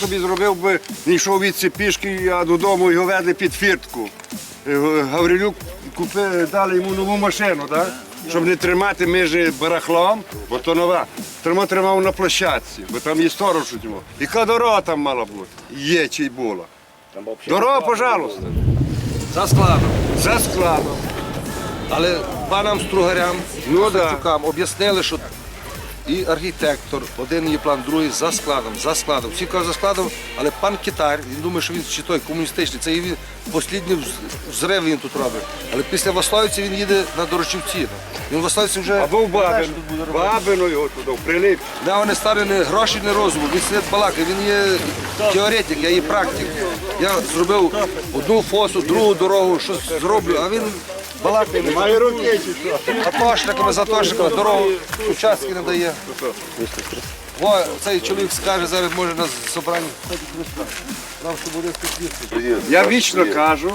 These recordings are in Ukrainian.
Собі зробив би, йшов від пішки, а додому його ведли під фіртку. Е, Гаврилюк купив, дали йому нову машину, так? щоб не тримати між барахлом, бо то нова. Тримав тримав на площадці, бо там є сторож у нього. Яка дорога там мала бути? Є чи й була. Дорога, пожалуйста. За складом. За складом. Але панам стругарям, Ну да. Об'яснили, що і архітектор, один є план, другий за складом, за складом. Всі кажуть за складом, але пан Китар, він думає, що він чи той комуністичний, це і він послідній вз- взрив він тут робить. Але після Ваславиці він їде на Дорожчівці. Він в Ваславиці вже А був бабин. Бабину його туди, прилип. Да, вони старі не гроші, не розуму. Він сидить балакає, він є теоретик, я є практик. Я зробив одну фосу, другу дорогу, щось зроблю, а він балакає. не Має руки? Атошниками, затошниками, дорогу участки не дає. О, цей чоловік скаже, зараз може на собранні. Нам що буде співпідки. Я вічно кажу,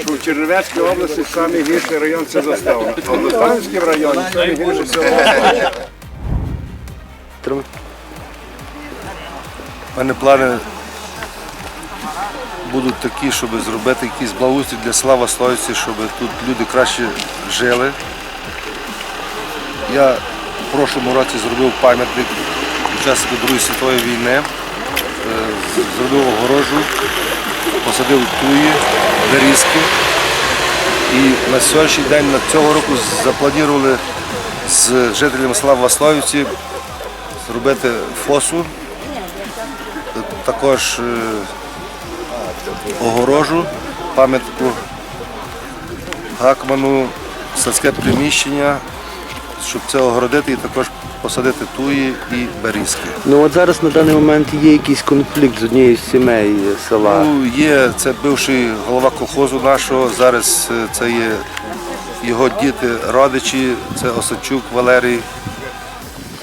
що в Чернівецькій області найгірший район це заставна. А в Луганському районі найгірше село. У мене плани будуть такі, щоб зробити якийсь благоустрій для села Васловиці, щоб тут люди краще жили. Я в прошлому році зробив пам'ятник учаснику Другої світової війни, Е, зробив огорожу, посадив туї, берізки. І на сьогоднішній день на цього року запланували з жителями села Васловиці зробити фосу також е, огорожу, пам'ятку Гакману, садське приміщення, щоб це огородити і також посадити туї і берізки. Ну от зараз на даний момент є якийсь конфлікт з однією з сімей села. Ну, є це бивший голова колхозу нашого, зараз е, це є його діти, родичі, це Осадчук Валерій,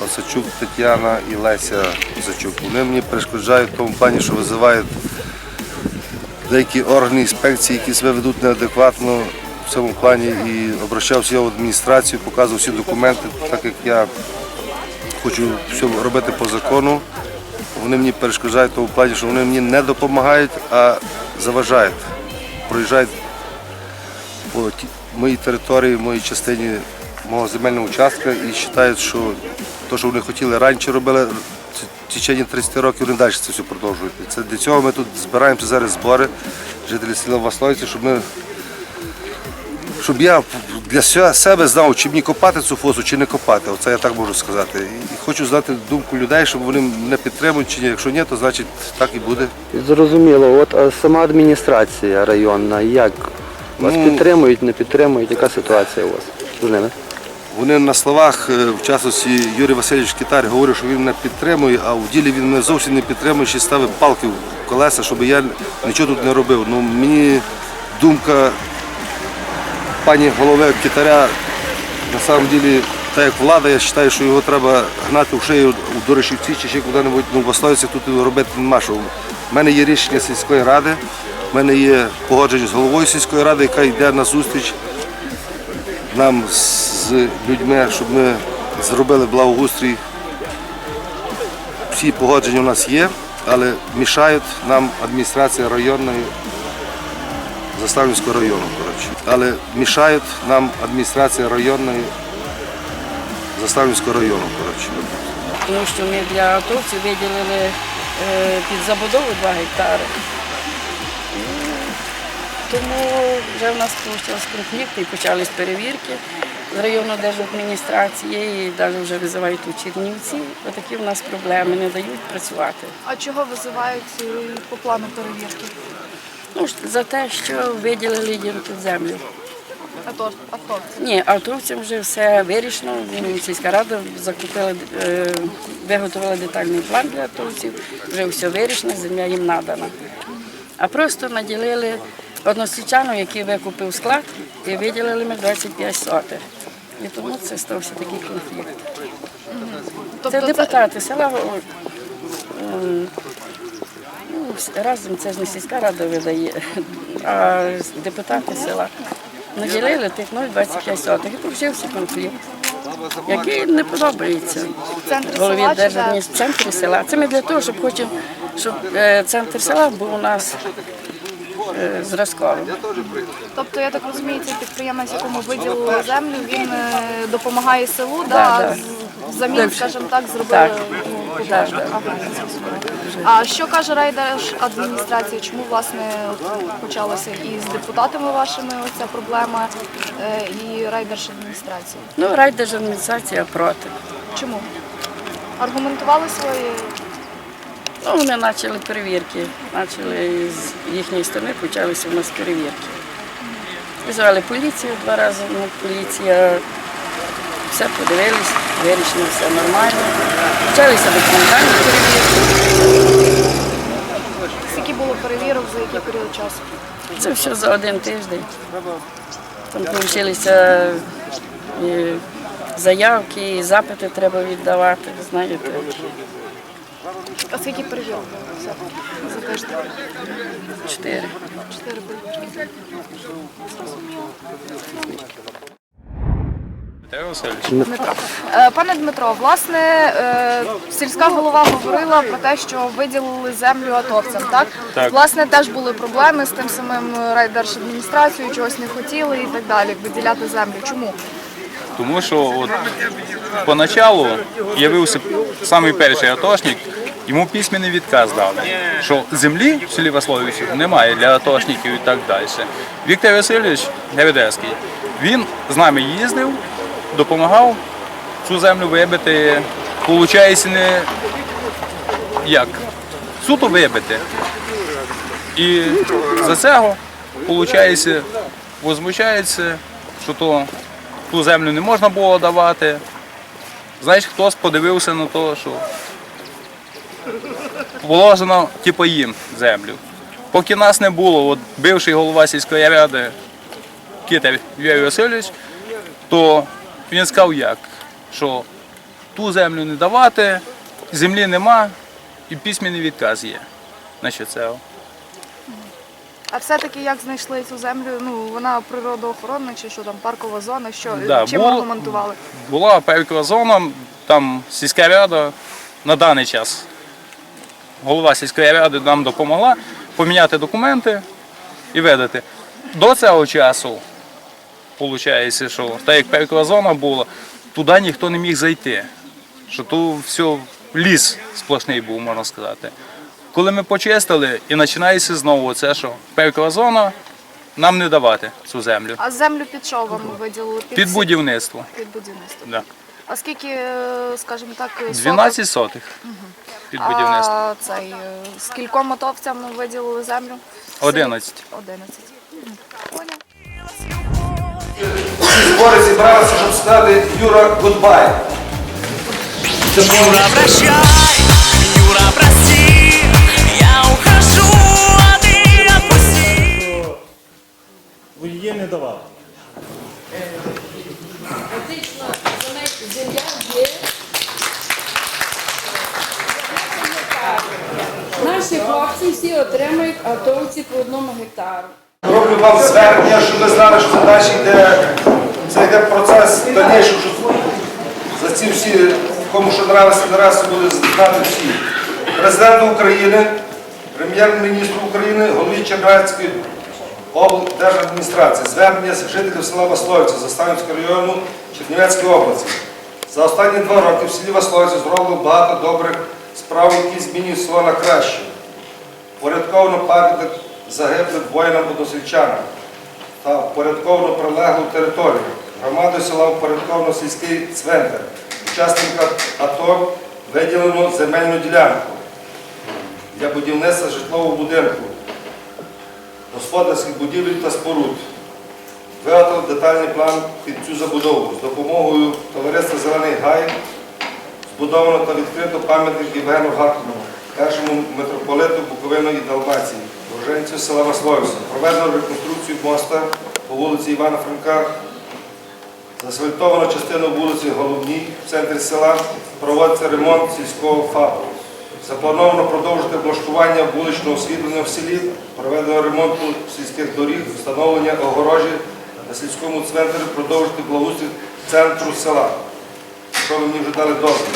Осадчук Тетяна і Леся Осадчук. Вони мені перешкоджають в тому плані, що визивають деякі органи інспекції, які себе ведуть неадекватно в цьому плані і обращався в адміністрацію, показував всі документи, так як я хочу все робити по закону. Вони мені перешкоджають в тому плані, що вони мені не допомагають, а заважають. Проїжджають по моїй території, моїй частині мого земельного участка і вважають, що те, що вони хотіли раніше робили, течение 30 років вони далі це все продовжують. Це для цього ми тут збираємося зараз збори, жителі села Васловиці, щоб ми щоб я для себе знав, чи мені копати цю фосу, чи не копати. Оце я так можу сказати. І хочу знати думку людей, щоб вони мене підтримують чи ні. Якщо ні, то значить так і буде. Зрозуміло, от а сама адміністрація районна, як вас Ну, підтримують, не підтримують, яка ситуація у вас з ними? Вони на словах, е, в частності Юрій Васильович Китар говорить, що він мене підтримує, а в ділі він мене зовсім не підтримує, ще ставить палки в колеса, щоб я нічого тут не робив. Ну, мені думка пані голови Китаря на самом ділі, так як влада, я вважаю, що його треба гнати в шию у Дорошівці чи ще куди-небудь, ну, в Ославці тут робити нема що. У мене є рішення сільської ради, в мене є погодження з головою сільської ради, яка йде на зустріч нам з людьми, щоб ми зробили благоустрій. Всі погодження у нас є, але мішають нам адміністрація районної Заставницького району. Коротше. Але мішають нам адміністрація районної Заставницького району. Коротше. тому що ми для атовців виділили е, під забудову 2 гектари. Тому вже в нас вийшов конфлікт і почались перевірки з районної держадміністрації і навіть вже визивають у Чернівці. Отакі в нас проблеми, не дають працювати. А чого визивають е, по плану перевірки? Ну, за те, що виділили їм тут землю. Авто. Ні, автовцям вже все вирішено. Сільська рада закупила, е, виготовила детальний план для автовців, вже все вирішено, земля їм надана. А просто наділили односельчану, який викупив склад, і виділили ми 25 сотих. І тому це стався такий конфлікт. Тобто Це депутати села. о, м, ну, разом це ж не сільська рада видає, а депутати села. Наділили тих 0,25 сотих. І почався конфлікт, який не подобається голові чи в центрі села. Це ми для того, щоб хочемо щоб е, центр села був у нас е, зразковим. Тобто, я так розумію, цей підприємець, якому виділили землю, він е, допомагає селу, да, Да, а да. з- скажімо так, зробили. Так. ну, Так, так. Ага. А що каже райдержадміністрація? Чому власне почалася і з депутатами вашими оця проблема е, і райдержадміністрації? Ну, райдержадміністрація проти. Чому? Аргументували свої Ну, вони почали перевірки. Почали з їхньої сторони почалися у нас перевірки. Визвали поліцію два рази, ну, поліція все подивились, вирішено, все нормально. Почалися документальні перевірки. скільки було перевірок, за який період часу? Це все за один тиждень. Там вийшлися заявки, і запити треба віддавати, знаєте. А скільки перевірок за тиждень? Чотири. Чотири. Дмитро. Е, Пане Дмитро, власне, е, сільська голова говорила про те, що виділили землю атовцям, так? Так. Власне, теж були проблеми з тим самим райдержадміністрацією, чогось не хотіли і так далі, виділяти землю. Чому? Тому що от поначалу явився самий перший атошник, йому письменний відказ дали, що землі в селі Васловичі немає для атошників і так далі. Віктор Васильович Неведецький, він з нами їздив, допомагав цю землю вибити. Получається, не як? Суто вибити. І за цього, виходить, возмущається, що то ту землю не можна було давати. Знаєш, хтось подивився на те, що положено типу, їм землю. Поки нас не було, от бивший голова сільської ради Китер Юрій Васильович, то він сказав як, що ту землю не давати, землі нема і письменний відказ є. Значить, це. А все-таки як знайшли цю землю? Ну, вона природоохоронна чи що там, паркова зона, що Да, чим аргументували? Була паркова зона, там сільська рада на даний час. Голова сільської ради нам допомогла поміняти документи і видати. До цього часу, виходить, що так як паркова зона була, туди ніхто не міг зайти. Що тут все ліс сплошний був, можна сказати. Коли ми почистили і починається знову це, що паркова зона, нам не давати цю землю. А землю під що вам виділили? Під будівництво. Під будівництво. Да. А скільки, е, скажімо так, соток? 12 сотих під будівництво. А цей, е, скільком мотовцям виділили землю? 11. 11. Поняв. Збори зібралися, щоб сказати Юра гудбай. Юра, прощай, Юра, прости, я ухожу, а ты отпусти. Вольє не давав. Наші хлопці всі отримують атовці по одному гектару. Роблю вам звернення, щоб ви знали, що далі йде, це йде процес дальніший, що за ці всі, кому що нравиться, нравиться, буде знати всі. Президент України, прем'єр-міністр України, голові Чернівецької облдержадміністрації, звернення жителів села Васловиця Заставницького району Чернівецької області. За останні два роки в селі Васловиця зроблено багато добрих справ, які змінюють село на краще. Порядковано пам'ятник загиблим воїнам-односельчанам та впорядковано прилеглу територію. Громадою села впорядковано сільський цвинтар. Учасникам АТО виділено земельну ділянку для будівництва житлового будинку, господарських будівель та споруд. Виготовив детальний план під цю забудову з допомогою товариства Зелений Гай збудовано та відкрито пам'ятник Євгену Гаркману, першому митрополиту Буковини і Далмації, уроженцю села Масловиця. Проведено реконструкцію моста по вулиці Івана Франка, засфальтовано частину вулиці Головній в центрі села, проводиться ремонт сільського ФАПу. Заплановано продовжити облаштування вуличного освітлення в селі, проведено ремонт сільських доріг, встановлення огорожі на сільському центрі, продовжити благоустрій центру села що ви мені вже дали дозвіл.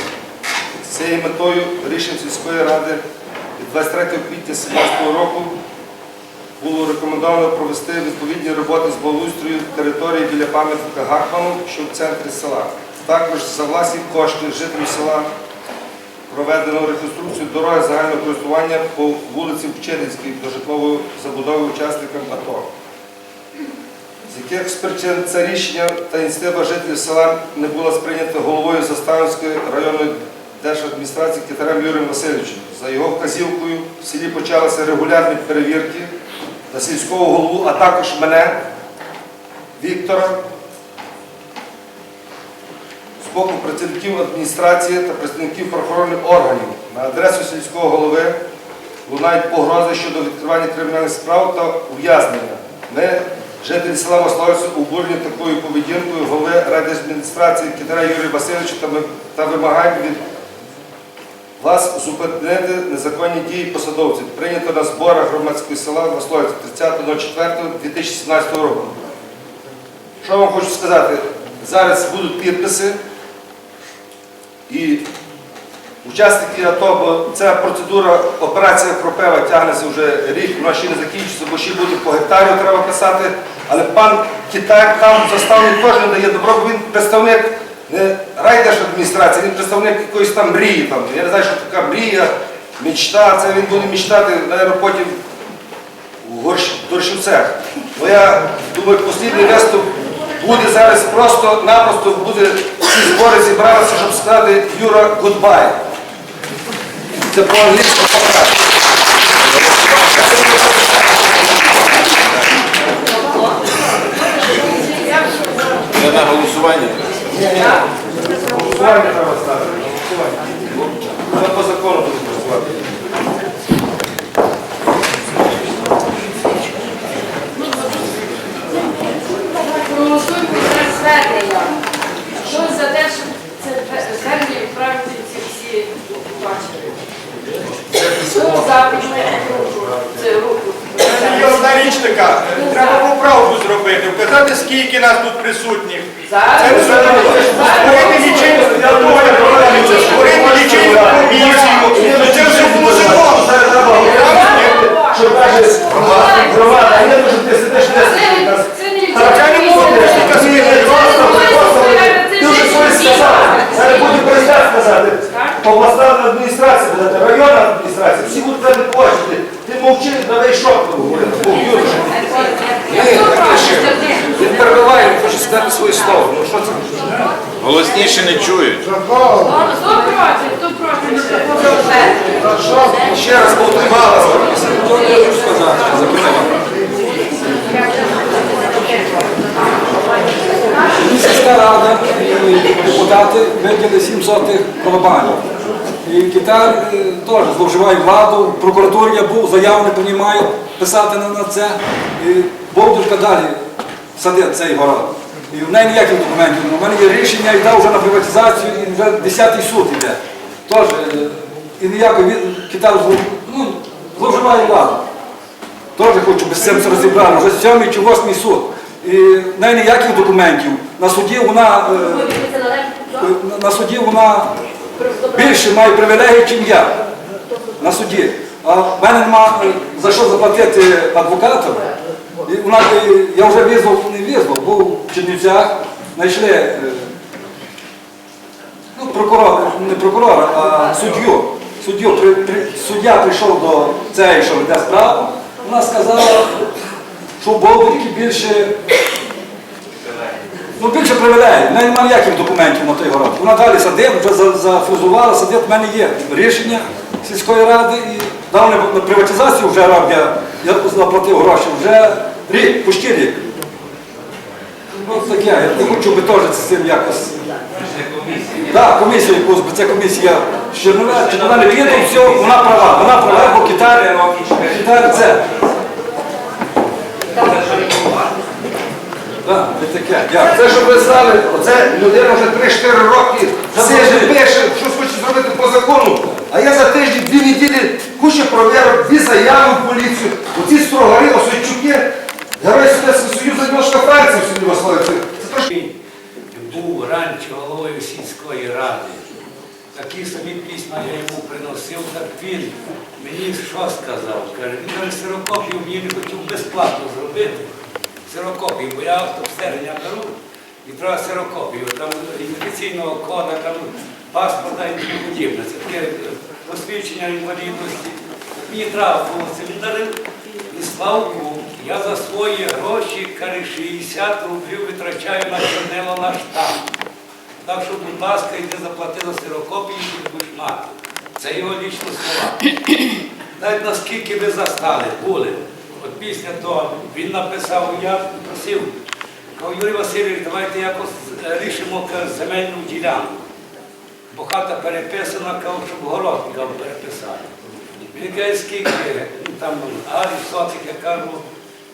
З цією метою рішенням сільської ради від 23 квітня 2017 року було рекомендовано провести відповідні роботи з благоустрою території біля пам'ятника Гахману, що в центрі села. Також за власні кошти жителів села проведено реконструкцію дороги загального користування по вулиці Вчительській до житлової забудови учасникам АТО. Яких причин це рішення та ініціатива жителів села не була сприйнята головою Заставської районної держадміністрації Китарем Юрієм Васильовичем. За його вказівкою в селі почалися регулярні перевірки на сільського голову, а також мене, Віктора, з боку працівників адміністрації та представників правоохоронних органів на адресу сільського голови лунають погрози щодо відкривання кримінальних справ та ув'язнення. Ми, жителі села Масловці, обурені такою поведінкою голови райдержадміністрації Кітера Юрія Васильовича та, вимагаємо від вас зупинити незаконні дії посадовців. Прийнято на зборах громадського села Масловці 30.04.2017 року. Що вам хочу сказати? Зараз будуть підписи і учасники АТО, бо ця процедура, операція Кропева тягнеться вже рік, вона ще не закінчиться, бо ще буде по гектарю треба писати. Але пан Китай там заставник теж не дає добро, бо він представник не райдержадміністрації, він представник якоїсь там мрії. Там. Я не знаю, що така мрія, мечта, це він буде мечтати, потім у Горщ- Доршівцях. Ну я думаю, останній виступ буде зараз просто-напросто буде ці збори зібралися, щоб сказати Юра гудбай. Це по-англійськи покраще. На голосування. Голосування треба ставити. Голосування. Ми по закону будемо працювати. Проголосуємо за звернення. Хто за те, щоб це звернення відправити ці всі бачили? Хто за це руку? Є одна річ така, треба поправку зробити, вказати, скільки нас тут присутніх. Це не створити лічильну, для того, як робити, створити лічильну комісію. Ну це все було законно. Що каже громада, а я дуже ти сидиш не Це не Та це не можна, що така Ти вже щось сказав. Зараз буде президент сказати. Обласна адміністрація, буде, районна адміністрація, всі будуть тебе бачити. Ти мовчи, давай шок говорити. Він перебиває, він хоче сказати своє слово. Ну що це? Голосніше не чують. Хто проти? Хто проти? Ще раз повтримала. Сільська рада депутати виділи 7 сотих колобанів. І Китар е, теж зловживає владу, прокуратурі я був, заяву не приймають писати на, це. І Бовдурка далі садить цей город. І в неї ніяких документів. У мене є рішення, йде вже на приватизацію, і вже 10-й суд йде. Теж, е, і ніякої від- Китар ну, зловживає владу. Теж хочу без цим розібрати. Вже сьомий чи восьмий суд. І в ніяких документів. На суді вона е, на суді вона більше має привілегій, ніж я. На суді. А в мене нема е, за що заплатити адвокату. І вона, я вже визвав, не визвав, був в Чернівцях, знайшли е, ну, прокурор, не прокурора, а суддю. Суддю, при, при, суддя прийшов до цієї, що веде справу, вона сказала, що в Болдирки більше, ну, більше привілеїв, в немає ніяких документів на той город. Вона далі садила, вже зафузувала, садить, в мене є рішення сільської ради і дав на- приватизацію вже роб, я, я заплатив гроші, вже рік, почти рік. Ну, таке, я не хочу би теж з цим якось. Так, комісія якусь, бо це комісія з Черновецька, вона не піде, все, вона права, вона права, бо Китай, Китай це. Так, це таке, дякую. Це, щоб ви знали, оце людина вже 3-4 роки сиже, пише, щось хоче зробити по закону. А я за тиждень, дві неділі, куча провірок, дві заяви в поліцію. Оці строгари, Осадчуки, Герой Совєтського Союзу, немножко Франції в селі Масловиці. Це трошки був раніше головою сільської ради. такі самі пісні я йому приносив, так він мені що сказав? Каже, він каже, сирокопію мені не хотів безплатно зробити. Сирокопію, бо я обстеження беру і треба сирокопію. Там ідентифікаційного кода, там паспорта і подібне. Це таке е, посвідчення інвалідності. Мені треба було це віддарив. І слава Богу, я за свої гроші, каже, 60 рублів витрачаю на чорнило на штамп. Так що, будь ласка, йди заплати за сирокопії і будеш мати. Це його лічні слова. Навіть наскільки ви застали, були. От після того він написав, я просив, кажу, Юрій Васильович, давайте якось е, рішимо земельну ділянку. Бо хата переписана, щоб город кажу, переписати. Він каже, скільки там Арі Социк, я кажу,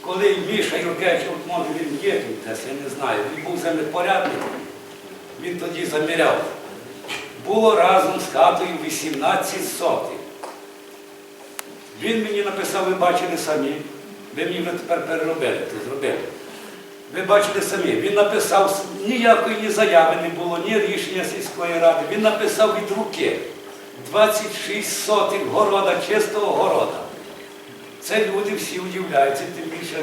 коли Міша Юркевич, от може він є тут десь, я не знаю, він був землепорядник, він тоді заміряв. Було разом з хатою 18 сотих. Він мені написав, ви бачили самі, ви мені вже тепер переробили, то зробили. Ви бачите самі, він написав, ніякої ні заяви не було, ні рішення сільської ради. Він написав від руки 26 сотих города, чистого города. Це люди всі удивляються, тим більше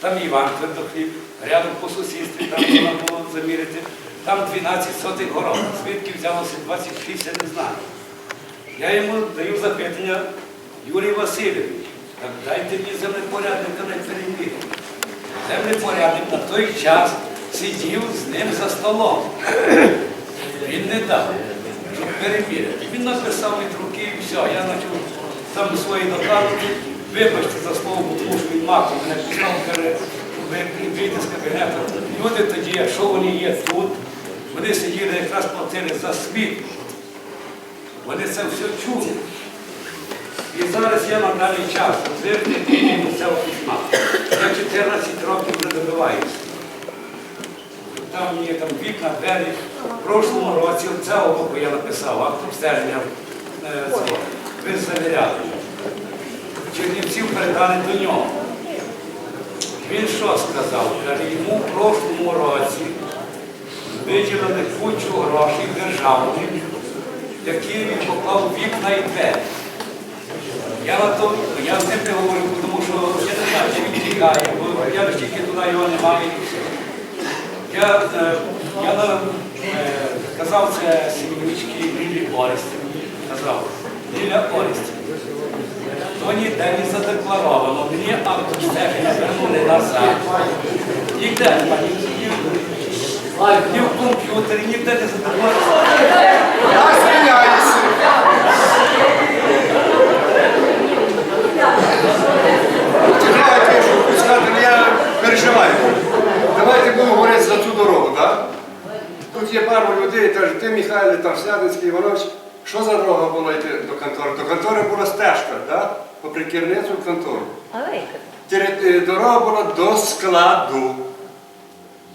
там Іван Твердохліб, рядом по сусідстві, там можна було заміряти. Там 12 сотих города. Звідки взялося 26, я не знаю. Я йому даю запитання, Юрій Васильович, так дайте мені землепорядника на перевірку. Землепорядник на той час сидів з ним за столом. Він не дав, щоб перевірити. Він написав від руки і все. Я почав там свої докладки. Вибачте за слово, тому що він мав мене писав, каже, ви вийдете з кабінету. Люди тоді, якщо вони є тут, вони сиділи якраз платили за світло. Вони це все чули. І зараз я на даний час звернення цього письма. Я 14 років вже добиваюся. Там є там вікна, двері. В прошлому році цього боку я написав акт обстеження е, цього. Ви завіряли. Чернівців передали до нього. Він що сказав? Каже, йому в прошлому році виділили кучу грошей державних, які він поклав вікна і двері. Я на то, я з ним не говорю, тому що я не знаю, чи він тікає, бо я тільки туди його і все. Я, е, я е, казав це Сім'ячки Лілі Орестівні, казав, Ліля Орестівна. То ніде не задекларовано, мені автостеження вернули назад. Ніде ні в комп'ютері, ніде не задекларовано. Я звільняюся. Давайте, щоб сказати, ну, я переживаю. Давайте будемо говорити за цю дорогу, так? Тут є пару людей, кажуть, ти, Михайло, там Снятинський Іванович, що за дорога була йти до контори? До контори була стежка, так? Попри керницю в контору. Е, Дорога була до складу.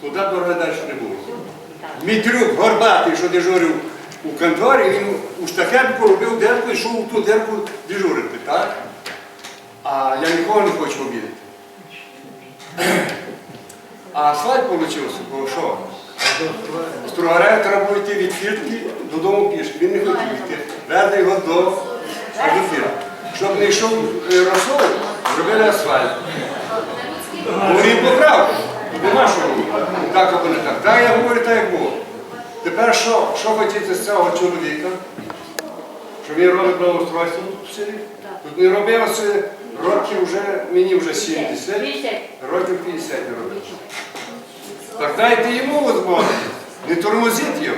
Туди дороги далі не було. Мідрюк горбатий, що дежурив у конторі, він у штахетку робив дерку і йшов у ту дерку дежурити, так? А я нікого не хочу обідати. А слайд вийшов, бо що? З Тругарева треба було йти від фіртки додому пішки. Він не хотів йти. Веде його до, до фіртки. Щоб не йшов е, розсол, зробили асфальт. Він поправ. Нема що. Так або не так. Так я говорю, так як було. Тепер що, що хотіти з цього чоловіка? Що він робить благоустройство тут в селі? Тут не робилося років вже, мені вже 70, років 50 не робилося. Так дайте йому возможність, не тормозіть його.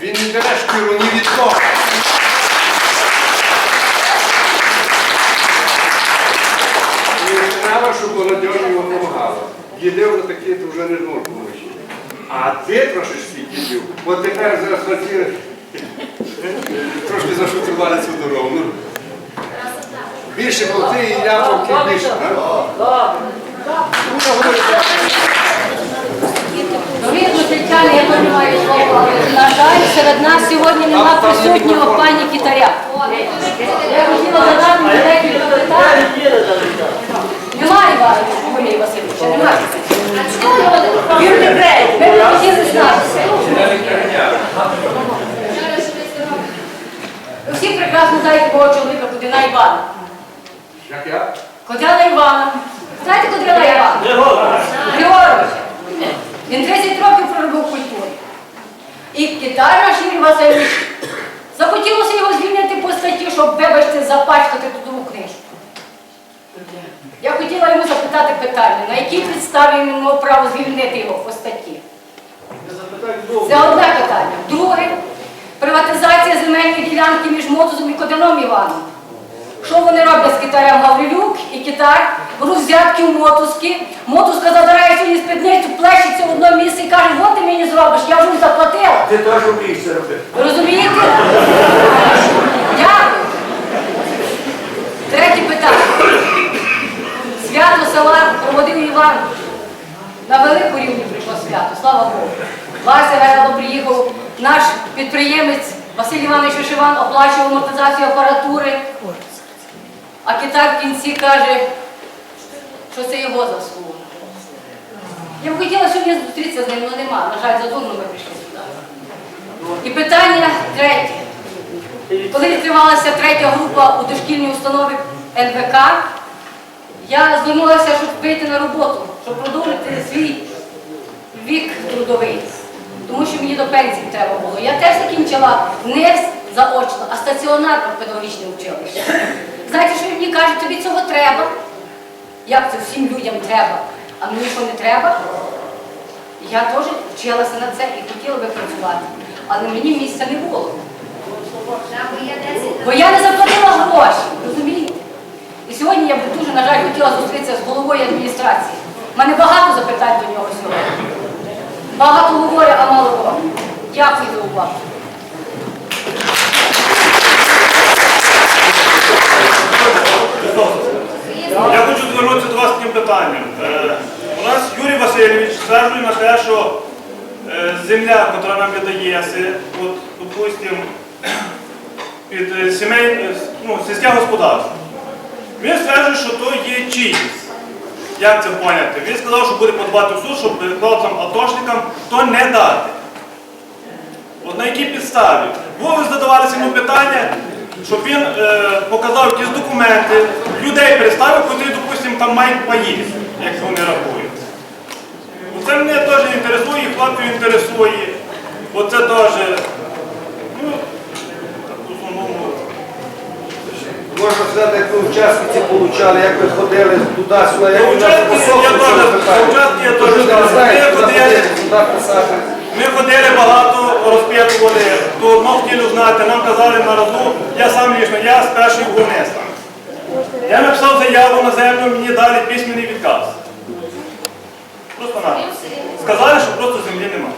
Він не бере шкіру ні від кого. І не треба, щоб молодь йому допомагала. Діди вже такі, то вже не можна допомогти. А ти трошечки дідів, от тепер зараз хотіли трошки зашутрували цю дорогу. Ну, більше болти і я поки більше. так? Я теж маю на жаль, серед нас сьогодні нема присутнього пані Кітаря. Я хотіла задати декілька питань. Немає вас, Юрій Васильовича, немає. Юрій Грей, ви б хотіли знати. Я лікарня. Ви всі прекрасно знаєте мого чоловіка Кудрина Івана. Як я? Кудрина Івана. Знаєте Кудрина Івана? Григорович. Він 30 років проробив в культурі. І китай Юрій Васильович. Захотілося його звільнити по статті, щоб, вибачте, запачкати трудову книжку. Я хотіла йому запитати питання, на якій підставі він мав право звільнити його по статті. Це одне питання. Друге, приватизація земельної ділянки між Мотузом і Кодином Іваном. Що вони роблять з китарем Гаврилюк і китар? Взятки у мотузки. Мотузка задирає сьогодні спідницю, плещеться в одно місце і каже, от ти мені зробиш, я вже заплатила. Ти теж вмієш це робити. Розумієте? Дякую. Третє питання. Свято села проводив Іван. На велику рівні прийшло свято, слава Богу. Вася Гайдало приїхав, наш підприємець Василь Іванович Вишиван оплачував амортизацію апаратури. А китар в кінці каже, що це його заслуга. Я б хотіла сьогодні зустрітися з ним, але нема. На жаль, задумно ми прийшли сюди. І питання третє. Коли відкривалася третя група у дошкільній установі НВК, я звернулася, щоб вийти на роботу, щоб продовжити свій вік трудовий. Тому що мені до пенсії треба було. Я теж закінчила не заочно, а стаціонарно педагогічне училище. Знаєте, що мені кажуть, тобі цього треба? Як це всім людям треба? А мені що не треба? Я теж вчилася на це і хотіла би працювати. Але мені місця не було. Бо я не заплатила гроші, розумієте? І сьогодні я б дуже, на жаль, хотіла зустрітися з головою адміністрації. У мене багато запитань до нього сьогодні. Багато говорю, а мало роблю. Дякую за увагу. Я хочу звернутися до вас з таким питанням. Е, У нас Юрій Васильович стверджує на те, що е, земля, яка нам видається, от, допустим, під е, сімей, ну, сільське господарство. Він стверджує, що то є чиїсь. Як це поняти? Він сказав, що буде подавати в суд, щоб хлопцям атошникам то не дати. От на якій підставі? Бо ви задавалися йому питання, щоб він е, показав якісь документи, людей представив, котрі, допустимо, там мають паї, як вони рахують. Це мене теж інтересує, і хлопців інтересує. Бо це теж, ну, так в основному. Можна сказати, як ви учасниці получали, як ви ходили туди-сюди, як ви нас Участки я теж- участки я теж куди ходити, куди писати. Ми ходили багато, розпитували, то одно хотіли знати, нам казали на разу, я сам лічно, я з першої вниз. Я написав заяву на землю, мені дали письменний відказ. Просто на. Сказали, що просто землі немає.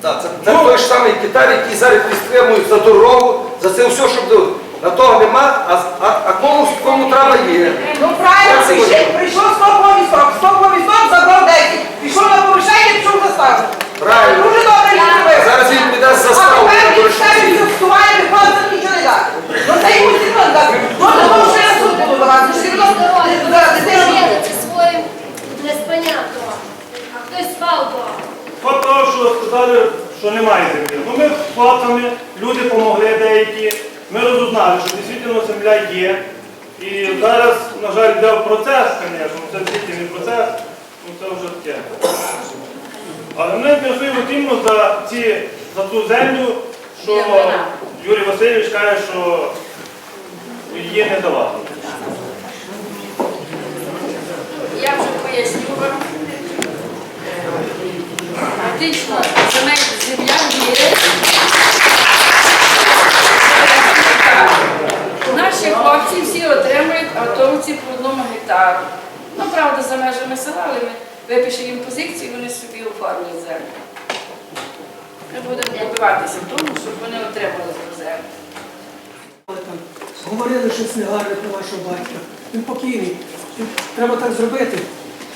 Так, це, це той ж самий Китай, який зараз підтримують за дорогу, за це все, щоб до- на того нема, а, а, а кому, кому треба є. Ну правильно, це прийшов, прийшов стоповий срок, стоповий срок забрав 10, пішов на повишення, пішов в заставу. Правильно. Дуже добре зробив. Зараз він піде з заставу, А тепер він ставить фіксування, виходить, там нічого не дати. Ну це йому не дати. Ну до того, що я суд буду давати, що він. Це своїм неспонятно. А хтось спав дома. Факт того, що сказали, що немає землі. Ну ми хлопцями, люди допомогли деякі. Ми розузнали, що дійсно земля є. І зараз, на жаль, йде процес, звісно, це не процес, ну це вже таке. Але мене інтересує от іменно за, ці, за ту землю, що Юрій Васильович каже, що її не давати. Я вже поясню вам. Фактично, земель- земля є. Наші хлопці всі отримують автомці по одному гектару. Ну, правда, за межами села, але ми випишемо їм позиції, вони собі оформлять землю. Ми будемо добиватися в тому, щоб вони отримали цю землю. Говорили щось негарне про вашого батька. Він покійний. Треба так зробити,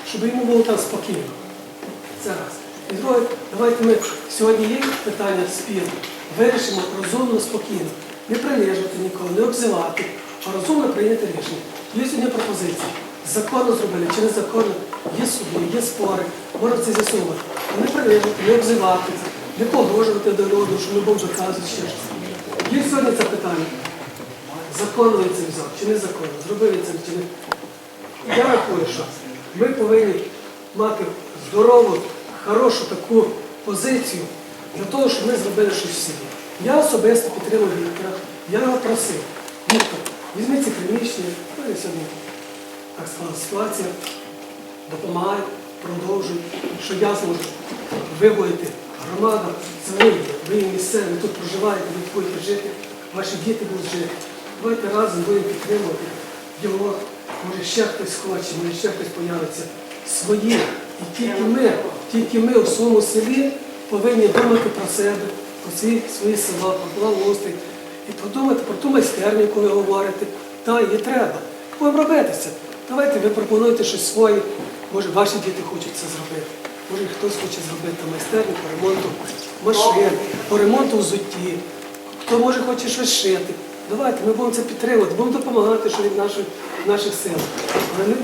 щоб йому було там спокійно. Це. І друге, давайте ми сьогодні є питання спільне. Вирішимо розумно, спокійно. Не принижувати нікого, не обзивати, а розумно прийняти рішення. Є сьогодні пропозиції. Законно зробили чи незаконно, є суди, є спори, можна це з'ясувати. Не принижувати, не обзивати, не погрожувати один одному, що будемо доказувати ще щось. Є сьогодні це питання. Законно він це взяв, чи незаконно, зробив він це чи не. Я рахую, що ми повинні мати здорову, хорошу таку позицію для того, щоб ми зробили щось в селі. Я особисто підтримав Віктора, я його просив. Віктор, візьми ці приміщення, ну і сьогодні так склалася ситуація, допомагай, продовжуй, що я зможу. Ви громада, це ви, є, місцеві, тут проживаєте, ви будете жити, ваші діти будуть жити. Давайте разом будемо підтримувати його. Може ще хтось хоче, може ще хтось появиться. Своє. І тільки ми, тільки ми у своєму селі повинні думати про себе, про свої, свої села, про благоустрій. І подумати про ту майстерню, яку ви говорите. Та, її треба. Будемо робити це. Давайте ви пропонуєте щось своє. Може, ваші діти хочуть це зробити. Може, хтось хоче зробити майстерню по ремонту машин, по ремонту взутті. Хто може хоче щось шити. Давайте, ми будемо це підтримувати, будемо допомагати, що від наших, наших сил. Але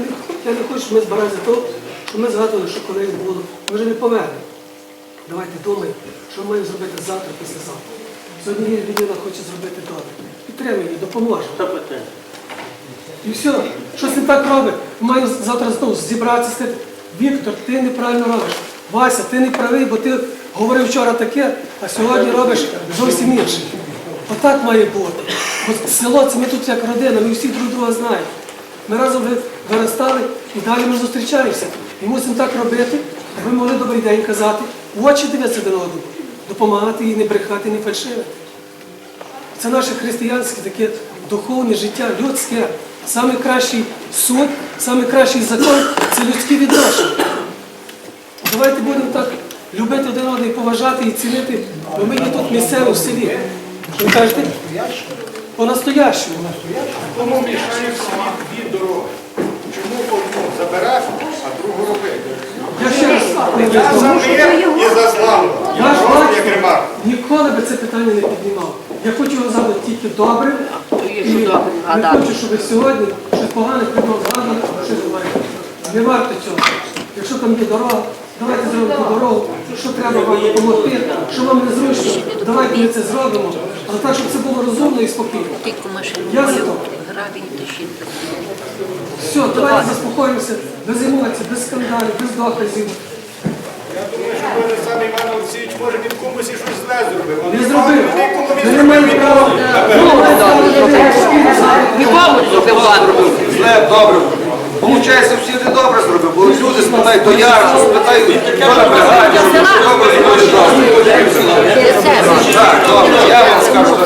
я не хочу, щоб ми збиралися того, щоб ми згадували, що колись було. Ми вже не померли. Давайте думаємо, що ми маємо зробити завтра, післязавтра. Сьогодні людина хоче зробити добре. Підтримуємо допоможемо. І все, щось не так робить. Маю завтра знову зібратися і сказати, Віктор, ти неправильно робиш. Вася, ти не правий, бо ти говорив вчора таке, а сьогодні робиш зовсім інше. Отак має бути. Бо село це ми тут як родина, ми всі друг друга знаємо. Ми разом ви- виростали і далі ми зустрічаємося. І мусимо так робити, щоб ми могли добрий день казати, в очі дивитися один одному, допомагати і не брехати, не фальшивити. Це наше християнське таке духовне життя, людське. Саме кращий суд, саме кращий закон це людські відношення. Давайте будемо так любити один одного і поважати і цінити, бо ми є тут місцево в селі. Ви кажете? По-настоящему. Кому мішають дві дороги? Чому одну забереш, а другу робити? Я ще раз Я за мир і за славу. Я ж Просто бачу, як ремарк. ніколи би це питання не піднімав. Я хочу його згадати тільки добре. І не хочу, щоб ви сьогодні щось погане придумав згадати, щось говорити. Не варто цього. Якщо там є дорога, давайте зробимо ту дорогу. Що треба вам допомогти, що вам незручно, давайте ми це зробимо. Але так, щоб це було розумно і спокійно. Я за то. Все, давайте заспокоїмося, без емоцій, без скандалів, без доказів. Не зробив. Не маємо права. Нікому не зробив ладно. Зле, добре. Получається, всі не добре зробив, бо люди спитають, то я що спитають, хто що добре зробив, добре. Так, добре, я вам скажу.